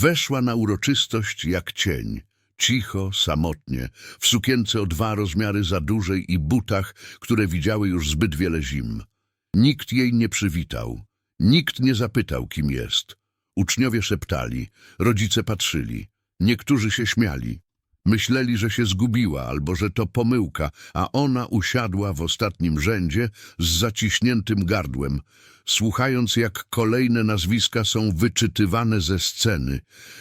Weszła na uroczystość jak cień. Cicho, samotnie, w sukience o dwa rozmiary za dużej i butach, które widziały już zbyt wiele zim. Nikt jej nie przywitał. Nikt nie zapytał, kim jest. Uczniowie szeptali, rodzice patrzyli. Niektórzy się śmiali. Myśleli, że się zgubiła albo że to pomyłka, a ona usiadła w ostatnim rzędzie z zaciśniętym gardłem, słuchając jak kolejne nazwiska są wyczytywane ze sceny,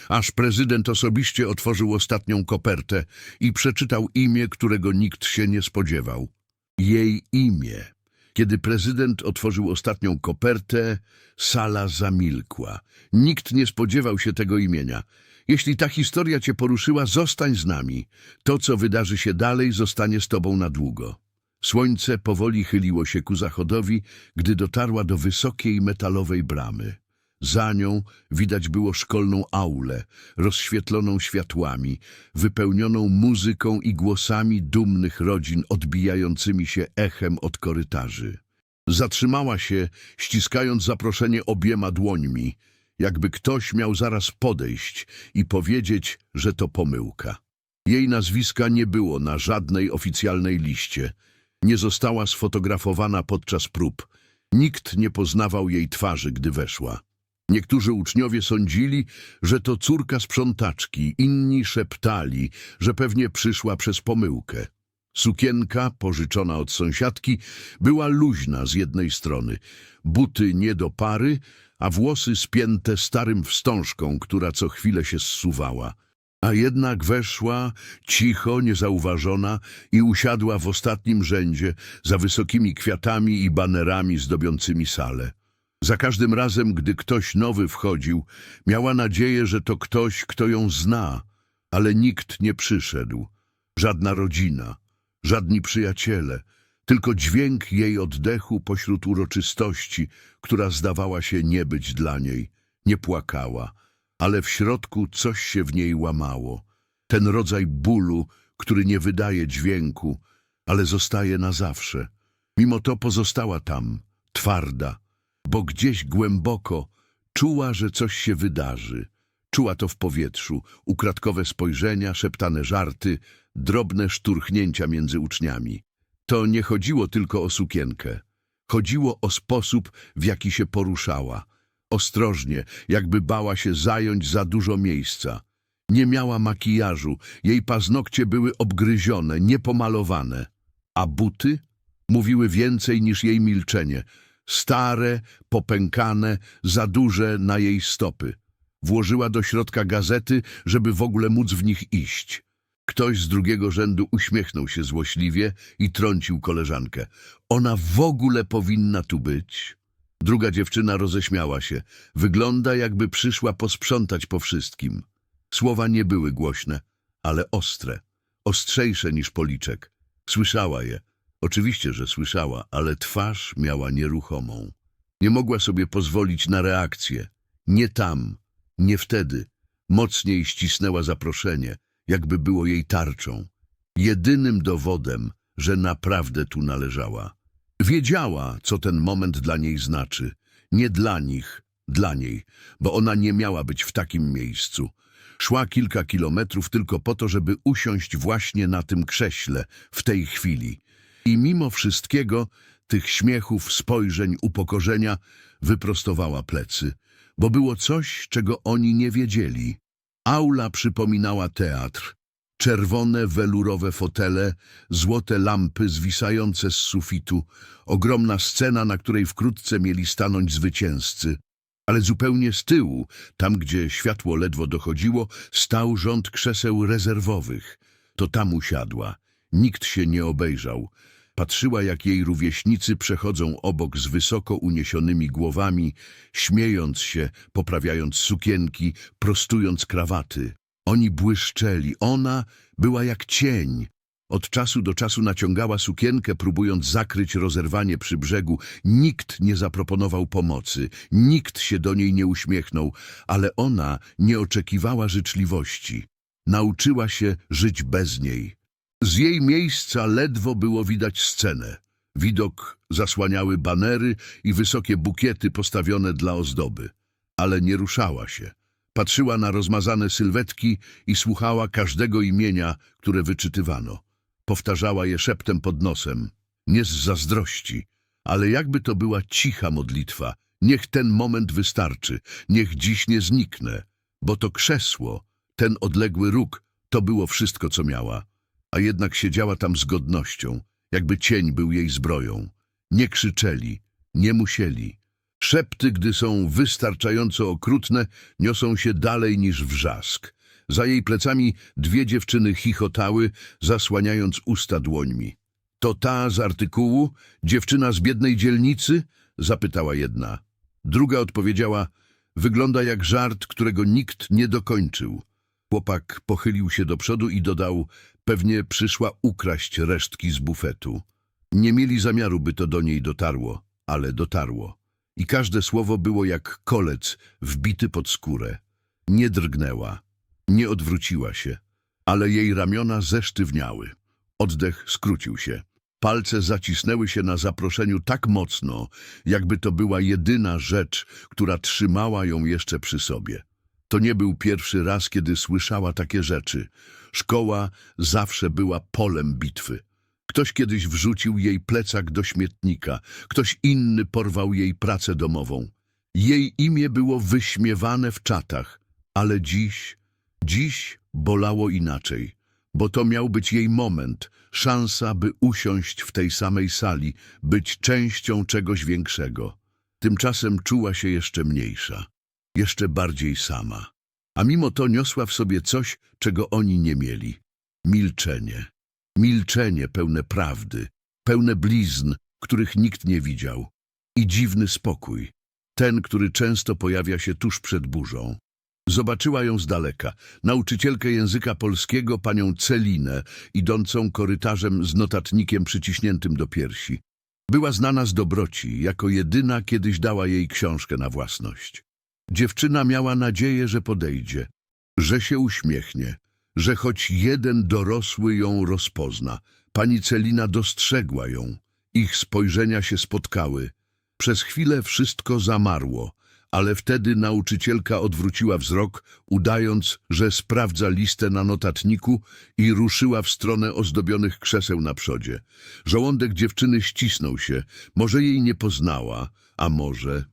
aż prezydent osobiście otworzył ostatnią kopertę i przeczytał imię, którego nikt się nie spodziewał. Jej imię. Kiedy prezydent otworzył ostatnią kopertę, sala zamilkła. Nikt nie spodziewał się tego imienia. Jeśli ta historia cię poruszyła, zostań z nami. To, co wydarzy się dalej, zostanie z tobą na długo. Słońce powoli chyliło się ku zachodowi, gdy dotarła do wysokiej metalowej bramy. Za nią widać było szkolną aulę, rozświetloną światłami, wypełnioną muzyką i głosami dumnych rodzin odbijającymi się echem od korytarzy. Zatrzymała się, ściskając zaproszenie obiema dłońmi, jakby ktoś miał zaraz podejść i powiedzieć, że to pomyłka. Jej nazwiska nie było na żadnej oficjalnej liście. Nie została sfotografowana podczas prób. Nikt nie poznawał jej twarzy, gdy weszła. Niektórzy uczniowie sądzili, że to córka sprzątaczki, inni szeptali, że pewnie przyszła przez pomyłkę. Sukienka, pożyczona od sąsiadki, była luźna z jednej strony, buty nie do pary, a włosy spięte starym wstążką, która co chwilę się zsuwała. A jednak weszła, cicho, niezauważona i usiadła w ostatnim rzędzie, za wysokimi kwiatami i banerami zdobiącymi salę. Za każdym razem, gdy ktoś nowy wchodził, miała nadzieję, że to ktoś, kto ją zna, ale nikt nie przyszedł. Żadna rodzina, żadni przyjaciele, tylko dźwięk jej oddechu pośród uroczystości, która zdawała się nie być dla niej. Nie płakała, ale w środku coś się w niej łamało. Ten rodzaj bólu, który nie wydaje dźwięku, ale zostaje na zawsze. Mimo to pozostała tam, twarda, bo gdzieś głęboko czuła, że coś się wydarzy. Czuła to w powietrzu, ukradkowe spojrzenia, szeptane żarty, drobne szturchnięcia między uczniami. To nie chodziło tylko o sukienkę. Chodziło o sposób, w jaki się poruszała. Ostrożnie, jakby bała się zająć za dużo miejsca. Nie miała makijażu, jej paznokcie były obgryzione, niepomalowane. A buty? Mówiły więcej niż jej milczenie. Stare, popękane, za duże na jej stopy. Włożyła do środka gazety, żeby w ogóle móc w nich iść. Ktoś z drugiego rzędu uśmiechnął się złośliwie i trącił koleżankę. Ona w ogóle powinna tu być. Druga dziewczyna roześmiała się. Wygląda, jakby przyszła posprzątać po wszystkim. Słowa nie były głośne, ale ostre. Ostrzejsze niż policzek. Słyszała je. Oczywiście, że słyszała, ale twarz miała nieruchomą. Nie mogła sobie pozwolić na reakcję. Nie tam, nie wtedy. Mocniej ścisnęła zaproszenie, jakby było jej tarczą. Jedynym dowodem, że naprawdę tu należała. Wiedziała, co ten moment dla niej znaczy. Nie dla nich, dla niej, bo ona nie miała być w takim miejscu. Szła kilka kilometrów tylko po to, żeby usiąść właśnie na tym krześle, w tej chwili. I mimo wszystkiego, tych śmiechów, spojrzeń, upokorzenia, wyprostowała plecy, bo było coś, czego oni nie wiedzieli. Aula przypominała teatr. Czerwone, welurowe fotele, złote lampy zwisające z sufitu, ogromna scena, na której wkrótce mieli stanąć zwycięzcy. Ale zupełnie z tyłu, tam gdzie światło ledwo dochodziło, stał rząd krzeseł rezerwowych. To tam usiadła. Nikt się nie obejrzał. Patrzyła, jak jej rówieśnicy przechodzą obok z wysoko uniesionymi głowami, śmiejąc się, poprawiając sukienki, prostując krawaty. Oni błyszczeli, ona była jak cień. Od czasu do czasu naciągała sukienkę, próbując zakryć rozerwanie przy brzegu. Nikt nie zaproponował pomocy, nikt się do niej nie uśmiechnął, ale ona nie oczekiwała życzliwości. Nauczyła się żyć bez niej. Z jej miejsca ledwo było widać scenę. Widok zasłaniały banery i wysokie bukiety postawione dla ozdoby. Ale nie ruszała się. Patrzyła na rozmazane sylwetki i słuchała każdego imienia, które wyczytywano. Powtarzała je szeptem pod nosem. Nie z zazdrości, ale jakby to była cicha modlitwa. Niech ten moment wystarczy, niech dziś nie zniknę, bo to krzesło, ten odległy róg, to było wszystko, co miała. A jednak siedziała tam z godnością, jakby cień był jej zbroją. Nie krzyczeli, nie musieli. Szepty, gdy są wystarczająco okrutne, niosą się dalej niż wrzask. Za jej plecami dwie dziewczyny chichotały, zasłaniając usta dłońmi. To ta z artykułu, dziewczyna z biednej dzielnicy? Zapytała jedna. Druga odpowiedziała, wygląda jak żart, którego nikt nie dokończył. Chłopak pochylił się do przodu i dodał, pewnie przyszła ukraść resztki z bufetu. Nie mieli zamiaru, by to do niej dotarło, ale dotarło. I każde słowo było jak kolec wbity pod skórę. Nie drgnęła, nie odwróciła się, ale jej ramiona zesztywniały. Oddech skrócił się. Palce zacisnęły się na zaproszeniu tak mocno, jakby to była jedyna rzecz, która trzymała ją jeszcze przy sobie. To nie był pierwszy raz, kiedy słyszała takie rzeczy. Szkoła zawsze była polem bitwy. Ktoś kiedyś wrzucił jej plecak do śmietnika, ktoś inny porwał jej pracę domową. Jej imię było wyśmiewane w czatach, ale dziś, dziś bolało inaczej, bo to miał być jej moment, szansa, by usiąść w tej samej sali, być częścią czegoś większego. Tymczasem czuła się jeszcze mniejsza, jeszcze bardziej sama. A mimo to niosła w sobie coś, czego oni nie mieli. Milczenie. Milczenie pełne prawdy, pełne blizn, których nikt nie widział. I dziwny spokój. Ten, który często pojawia się tuż przed burzą. Zobaczyła ją z daleka, nauczycielkę języka polskiego, panią Celinę, idącą korytarzem z notatnikiem przyciśniętym do piersi. Była znana z dobroci, jako jedyna kiedyś dała jej książkę na własność. Dziewczyna miała nadzieję, że podejdzie, że się uśmiechnie, że choć jeden dorosły ją rozpozna. Pani Celina dostrzegła ją. Ich spojrzenia się spotkały. Przez chwilę wszystko zamarło, ale wtedy nauczycielka odwróciła wzrok, udając, że sprawdza listę na notatniku i ruszyła w stronę ozdobionych krzeseł na przodzie. Żołądek dziewczyny ścisnął się. Może jej nie poznała, a może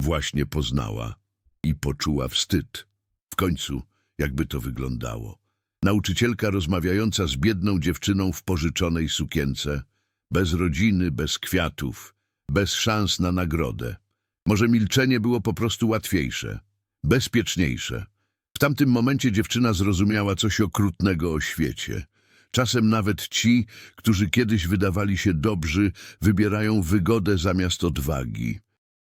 właśnie poznała i poczuła wstyd. W końcu, jakby to wyglądało. Nauczycielka rozmawiająca z biedną dziewczyną w pożyczonej sukience, bez rodziny, bez kwiatów, bez szans na nagrodę. Może milczenie było po prostu łatwiejsze, bezpieczniejsze. W tamtym momencie dziewczyna zrozumiała coś okrutnego o świecie. Czasem nawet ci, którzy kiedyś wydawali się dobrzy, wybierają wygodę zamiast odwagi.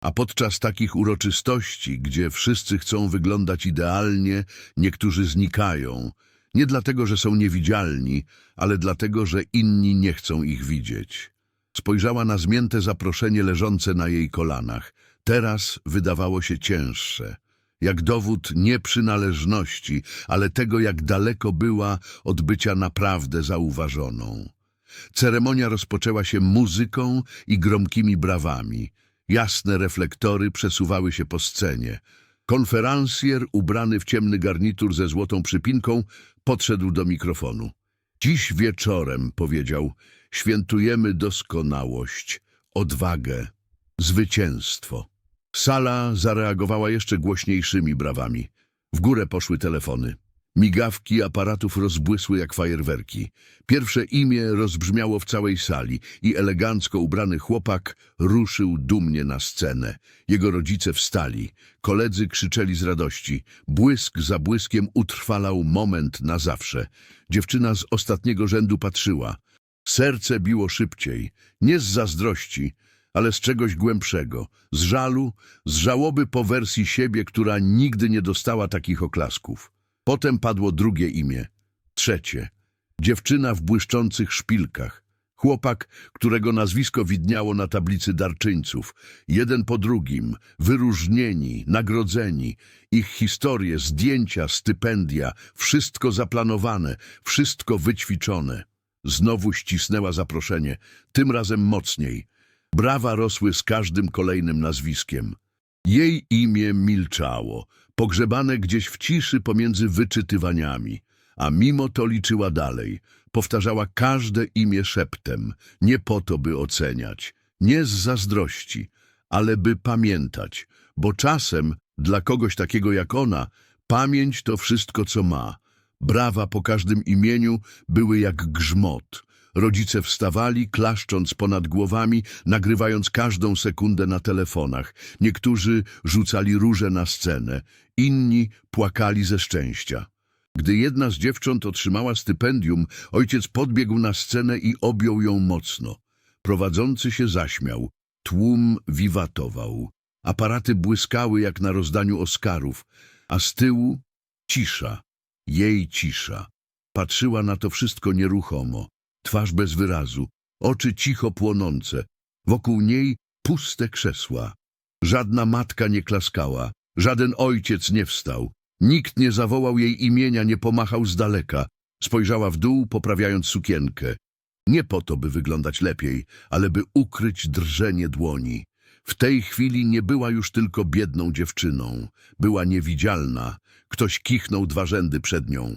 A podczas takich uroczystości, gdzie wszyscy chcą wyglądać idealnie, niektórzy znikają. Nie dlatego, że są niewidzialni, ale dlatego, że inni nie chcą ich widzieć. Spojrzała na zmięte zaproszenie leżące na jej kolanach. Teraz wydawało się cięższe. Jak dowód nie przynależności, ale tego, jak daleko była od bycia naprawdę zauważoną. Ceremonia rozpoczęła się muzyką i gromkimi brawami. Jasne reflektory przesuwały się po scenie. Konferansjer, ubrany w ciemny garnitur ze złotą przypinką, podszedł do mikrofonu. Dziś wieczorem, powiedział, świętujemy doskonałość, odwagę, zwycięstwo. Sala zareagowała jeszcze głośniejszymi brawami. W górę poszły telefony. Migawki aparatów rozbłysły jak fajerwerki. Pierwsze imię rozbrzmiało w całej sali i elegancko ubrany chłopak ruszył dumnie na scenę. Jego rodzice wstali. Koledzy krzyczeli z radości. Błysk za błyskiem utrwalał moment na zawsze. Dziewczyna z ostatniego rzędu patrzyła. Serce biło szybciej, nie z zazdrości, ale z czegoś głębszego, z żalu, z żałoby po wersji siebie, która nigdy nie dostała takich oklasków. Potem padło drugie imię, trzecie. Dziewczyna w błyszczących szpilkach. Chłopak, którego nazwisko widniało na tablicy darczyńców. Jeden po drugim, wyróżnieni, nagrodzeni. Ich historie, zdjęcia, stypendia, wszystko zaplanowane, wszystko wyćwiczone. Znowu ścisnęła zaproszenie, tym razem mocniej. Brawa rosły z każdym kolejnym nazwiskiem. Jej imię milczało, pogrzebane gdzieś w ciszy pomiędzy wyczytywaniami, a mimo to liczyła dalej. Powtarzała każde imię szeptem, nie po to, by oceniać, nie z zazdrości, ale by pamiętać, bo czasem dla kogoś takiego jak ona pamięć to wszystko, co ma. Brawa po każdym imieniu były jak grzmot. Rodzice wstawali, klaszcząc ponad głowami, nagrywając każdą sekundę na telefonach. Niektórzy rzucali róże na scenę, inni płakali ze szczęścia. Gdy jedna z dziewcząt otrzymała stypendium, ojciec podbiegł na scenę i objął ją mocno. Prowadzący się zaśmiał. Tłum wiwatował. Aparaty błyskały jak na rozdaniu Oscarów, a z tyłu cisza, jej cisza. Patrzyła na to wszystko nieruchomo, twarz bez wyrazu, oczy cicho płonące, wokół niej puste krzesła. Żadna matka nie klaskała, żaden ojciec nie wstał, nikt nie zawołał jej imienia, nie pomachał z daleka. Spojrzała w dół, poprawiając sukienkę. Nie po to, by wyglądać lepiej, ale by ukryć drżenie dłoni. W tej chwili nie była już tylko biedną dziewczyną. Była niewidzialna. Ktoś kichnął dwa rzędy przed nią.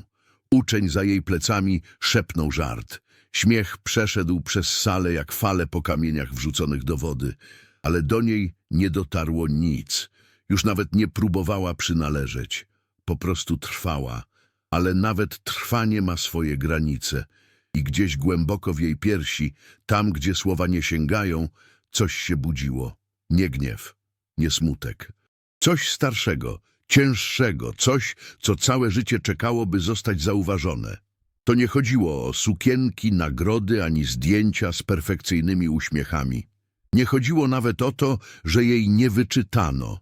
Uczeń za jej plecami szepnął żart. Śmiech przeszedł przez salę jak fale po kamieniach wrzuconych do wody, ale do niej nie dotarło nic. Już nawet nie próbowała przynależeć. Po prostu trwała. Ale nawet trwanie ma swoje granice. I gdzieś głęboko w jej piersi, tam gdzie słowa nie sięgają, coś się budziło. Nie gniew, nie smutek. Coś starszego, cięższego, coś, co całe życie czekało, by zostać zauważone. To nie chodziło o sukienki, nagrody ani zdjęcia z perfekcyjnymi uśmiechami. Nie chodziło nawet o to, że jej nie wyczytano.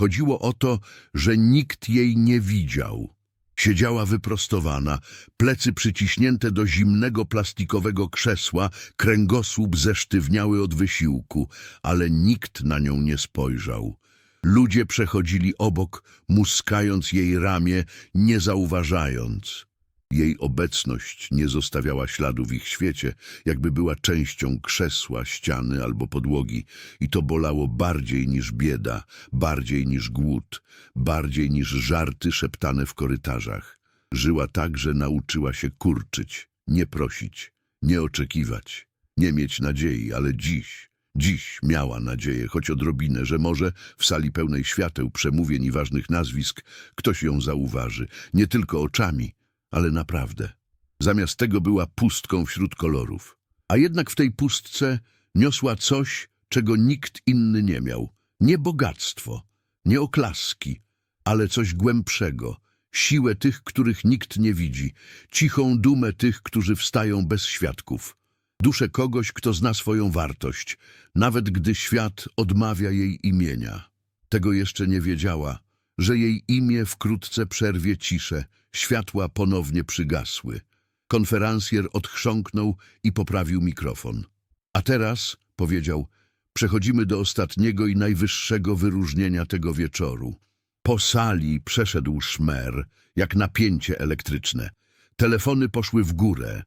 Chodziło o to, że nikt jej nie widział. Siedziała wyprostowana, plecy przyciśnięte do zimnego plastikowego krzesła, kręgosłup zesztywniały od wysiłku, ale nikt na nią nie spojrzał. Ludzie przechodzili obok, muskając jej ramię, nie zauważając. Jej obecność nie zostawiała śladu w ich świecie, jakby była częścią krzesła, ściany albo podłogi i to bolało bardziej niż bieda, bardziej niż głód, bardziej niż żarty szeptane w korytarzach. Żyła tak, że nauczyła się kurczyć, nie prosić, nie oczekiwać, nie mieć nadziei, ale dziś, dziś miała nadzieję, choć odrobinę, że może w sali pełnej świateł, przemówień i ważnych nazwisk ktoś ją zauważy, nie tylko oczami, ale naprawdę. Zamiast tego była pustką wśród kolorów. A jednak w tej pustce niosła coś, czego nikt inny nie miał. Nie bogactwo, nie oklaski, ale coś głębszego. Siłę tych, których nikt nie widzi. Cichą dumę tych, którzy wstają bez świadków. Duszę kogoś, kto zna swoją wartość, nawet gdy świat odmawia jej imienia. Tego jeszcze nie wiedziała, że jej imię wkrótce przerwie ciszę, światła ponownie przygasły. Konferencjer odchrząknął i poprawił mikrofon. A teraz, powiedział, przechodzimy do ostatniego i najwyższego wyróżnienia tego wieczoru. Po sali przeszedł szmer, jak napięcie elektryczne. Telefony poszły w górę.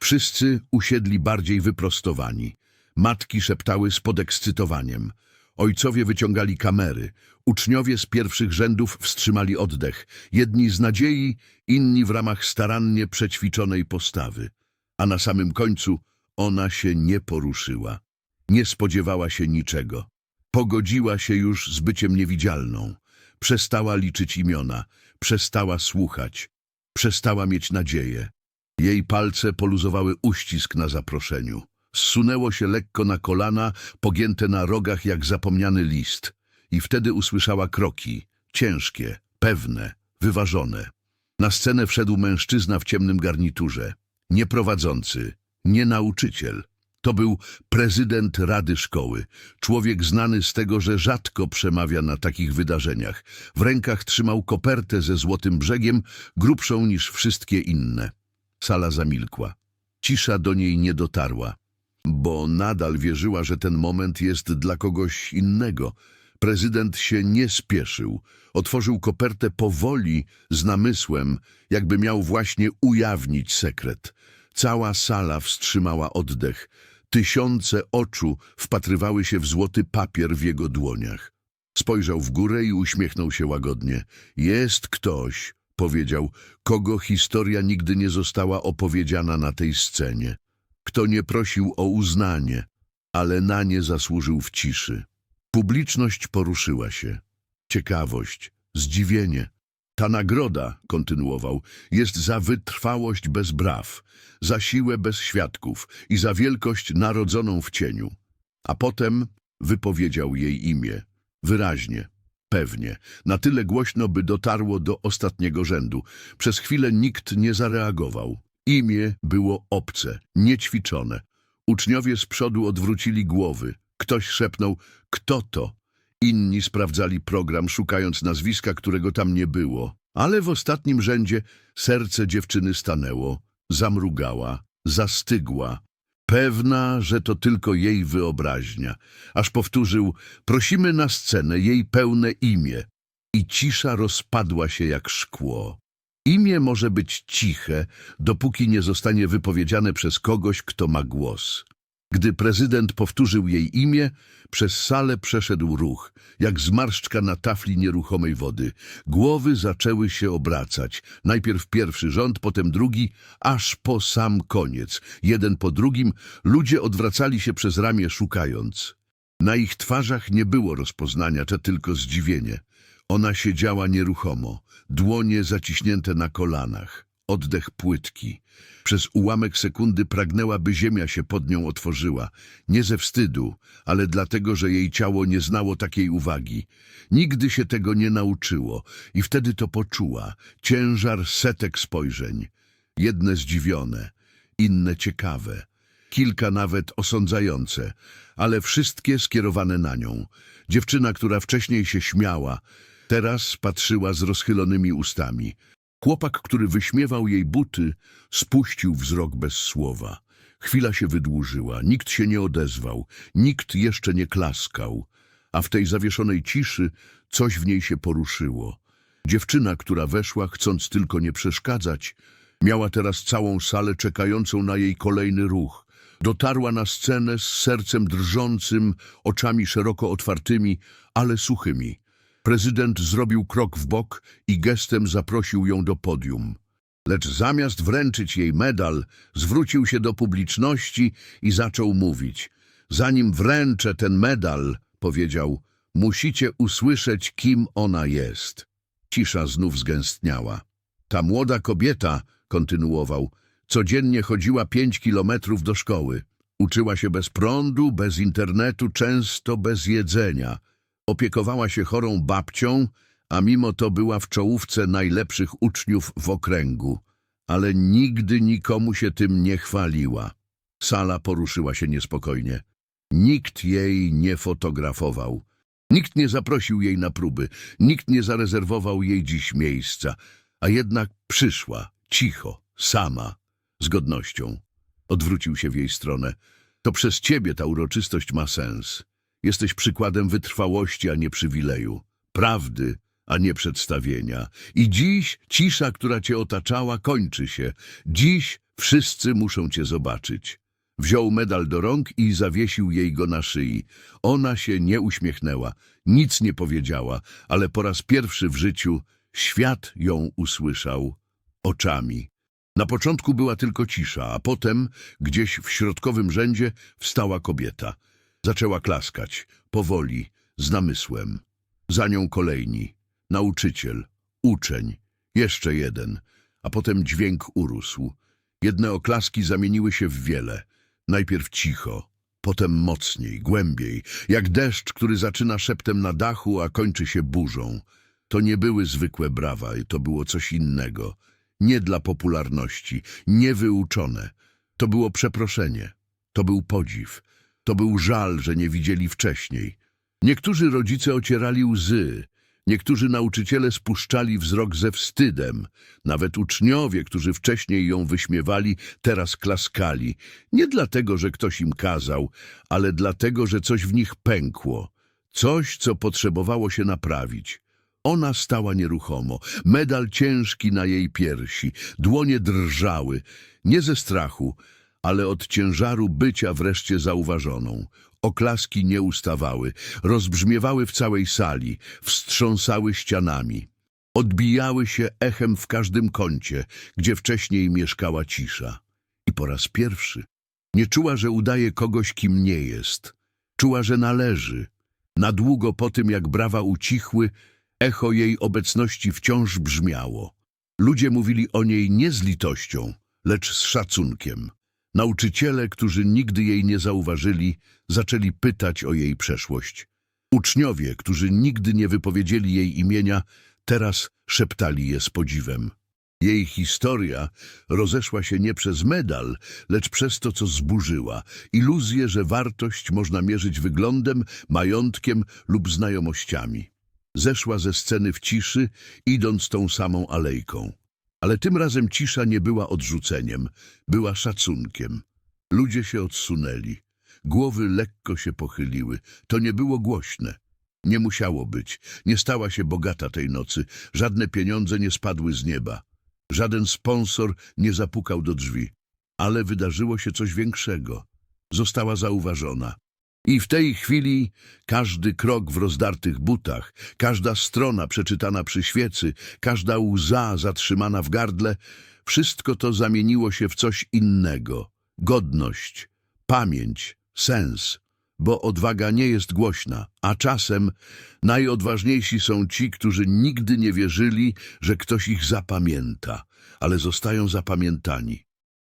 Wszyscy usiedli bardziej wyprostowani. Matki szeptały z podekscytowaniem. Ojcowie wyciągali kamery. Uczniowie z pierwszych rzędów wstrzymali oddech. Jedni z nadziei, inni w ramach starannie przećwiczonej postawy. A na samym końcu ona się nie poruszyła. Nie spodziewała się niczego. Pogodziła się już z byciem niewidzialną. Przestała liczyć imiona. Przestała słuchać. Przestała mieć nadzieję. Jej palce poluzowały uścisk na zaproszeniu. Zsunęło się lekko na kolana, pogięte na rogach jak zapomniany list. I wtedy usłyszała kroki, ciężkie, pewne, wyważone. Na scenę wszedł mężczyzna w ciemnym garniturze. Nie prowadzący, nie nauczyciel. To był prezydent Rady Szkoły. Człowiek znany z tego, że rzadko przemawia na takich wydarzeniach. W rękach trzymał kopertę ze złotym brzegiem, grubszą niż wszystkie inne. Sala zamilkła. Cisza do niej nie dotarła bo nadal wierzyła, że ten moment jest dla kogoś innego. Prezydent się nie spieszył. Otworzył kopertę powoli, z namysłem, jakby miał właśnie ujawnić sekret. Cała sala wstrzymała oddech. Tysiące oczu wpatrywały się w złoty papier w jego dłoniach. Spojrzał w górę i uśmiechnął się łagodnie. Jest ktoś, powiedział, kogo historia nigdy nie została opowiedziana na tej scenie. Kto nie prosił o uznanie, ale na nie zasłużył w ciszy. Publiczność poruszyła się. Ciekawość, zdziwienie. Ta nagroda, kontynuował, jest za wytrwałość bez braw, za siłę bez świadków i za wielkość narodzoną w cieniu. A potem wypowiedział jej imię. Wyraźnie, pewnie, na tyle głośno, by dotarło do ostatniego rzędu. Przez chwilę nikt nie zareagował. Imię było obce, niećwiczone. Uczniowie z przodu odwrócili głowy. Ktoś szepnął, kto to? Inni sprawdzali program, szukając nazwiska, którego tam nie było. Ale w ostatnim rzędzie serce dziewczyny stanęło, zamrugała, zastygła. Pewna, że to tylko jej wyobraźnia. Aż powtórzył, prosimy na scenę jej pełne imię. I cisza rozpadła się jak szkło. Imię może być ciche, dopóki nie zostanie wypowiedziane przez kogoś, kto ma głos. Gdy prezydent powtórzył jej imię, przez salę przeszedł ruch, jak zmarszczka na tafli nieruchomej wody. Głowy zaczęły się obracać. Najpierw pierwszy rząd, potem drugi, aż po sam koniec. Jeden po drugim ludzie odwracali się przez ramię szukając. Na ich twarzach nie było rozpoznania, to tylko zdziwienie. Ona siedziała nieruchomo, dłonie zaciśnięte na kolanach, oddech płytki. Przez ułamek sekundy pragnęła, by ziemia się pod nią otworzyła. Nie ze wstydu, ale dlatego, że jej ciało nie znało takiej uwagi. Nigdy się tego nie nauczyło i wtedy to poczuła. Ciężar setek spojrzeń. Jedne zdziwione, inne ciekawe. Kilka nawet osądzające, ale wszystkie skierowane na nią. Dziewczyna, która wcześniej się śmiała, teraz patrzyła z rozchylonymi ustami. Chłopak, który wyśmiewał jej buty, spuścił wzrok bez słowa. Chwila się wydłużyła, nikt się nie odezwał, nikt jeszcze nie klaskał, a w tej zawieszonej ciszy coś w niej się poruszyło. Dziewczyna, która weszła, chcąc tylko nie przeszkadzać, miała teraz całą salę czekającą na jej kolejny ruch. Dotarła na scenę z sercem drżącym, oczami szeroko otwartymi, ale suchymi. Prezydent zrobił krok w bok i gestem zaprosił ją do podium. Lecz zamiast wręczyć jej medal, zwrócił się do publiczności i zaczął mówić. Zanim wręczę ten medal, powiedział, musicie usłyszeć, kim ona jest. Cisza znów zgęstniała. Ta młoda kobieta, kontynuował, codziennie chodziła pięć kilometrów do szkoły. Uczyła się bez prądu, bez internetu, często bez jedzenia. Opiekowała się chorą babcią, a mimo to była w czołówce najlepszych uczniów w okręgu. Ale nigdy nikomu się tym nie chwaliła. Sala poruszyła się niespokojnie. Nikt jej nie fotografował. Nikt nie zaprosił jej na próby. Nikt nie zarezerwował jej dziś miejsca. A jednak przyszła, cicho, sama, z godnością. Odwrócił się w jej stronę. To przez ciebie ta uroczystość ma sens. Jesteś przykładem wytrwałości, a nie przywileju. Prawdy, a nie przedstawienia. I dziś cisza, która cię otaczała, kończy się. Dziś wszyscy muszą cię zobaczyć. Wziął medal do rąk i zawiesił jej go na szyi. Ona się nie uśmiechnęła, nic nie powiedziała, ale po raz pierwszy w życiu świat ją usłyszał oczami. Na początku była tylko cisza, a potem, gdzieś w środkowym rzędzie, wstała kobieta. Zaczęła klaskać, powoli, z namysłem. Za nią kolejni. Nauczyciel, uczeń, jeszcze jeden, a potem dźwięk urósł. Jedne oklaski zamieniły się w wiele. Najpierw cicho, potem mocniej, głębiej, jak deszcz, który zaczyna szeptem na dachu, a kończy się burzą. To nie były zwykłe brawa, to było coś innego. Nie dla popularności, niewyuczone. To było przeproszenie, to był podziw, to był żal, że nie widzieli wcześniej. Niektórzy rodzice ocierali łzy, niektórzy nauczyciele spuszczali wzrok ze wstydem. Nawet uczniowie, którzy wcześniej ją wyśmiewali, teraz klaskali. Nie dlatego, że ktoś im kazał, ale dlatego, że coś w nich pękło. Coś, co potrzebowało się naprawić. Ona stała nieruchomo, medal ciężki na jej piersi, dłonie drżały, nie ze strachu, ale od ciężaru bycia wreszcie zauważoną. Oklaski nie ustawały, rozbrzmiewały w całej sali, wstrząsały ścianami. Odbijały się echem w każdym kącie, gdzie wcześniej mieszkała cisza. I po raz pierwszy nie czuła, że udaje kogoś, kim nie jest. Czuła, że należy. Na długo po tym, jak brawa ucichły, echo jej obecności wciąż brzmiało. Ludzie mówili o niej nie z litością, lecz z szacunkiem. Nauczyciele, którzy nigdy jej nie zauważyli, zaczęli pytać o jej przeszłość. Uczniowie, którzy nigdy nie wypowiedzieli jej imienia, teraz szeptali je z podziwem. Jej historia rozeszła się nie przez medal, lecz przez to, co zburzyła. Iluzję, że wartość można mierzyć wyglądem, majątkiem lub znajomościami. Zeszła ze sceny w ciszy, idąc tą samą alejką. Ale tym razem cisza nie była odrzuceniem, była szacunkiem. Ludzie się odsunęli. Głowy lekko się pochyliły. To nie było głośne. Nie musiało być. Nie stała się bogata tej nocy. Żadne pieniądze nie spadły z nieba. Żaden sponsor nie zapukał do drzwi. Ale wydarzyło się coś większego. Została zauważona. I w tej chwili każdy krok w rozdartych butach, każda strona przeczytana przy świecy, każda łza zatrzymana w gardle, wszystko to zamieniło się w coś innego. Godność, pamięć, sens. Bo odwaga nie jest głośna, a czasem najodważniejsi są ci, którzy nigdy nie wierzyli, że ktoś ich zapamięta, ale zostają zapamiętani.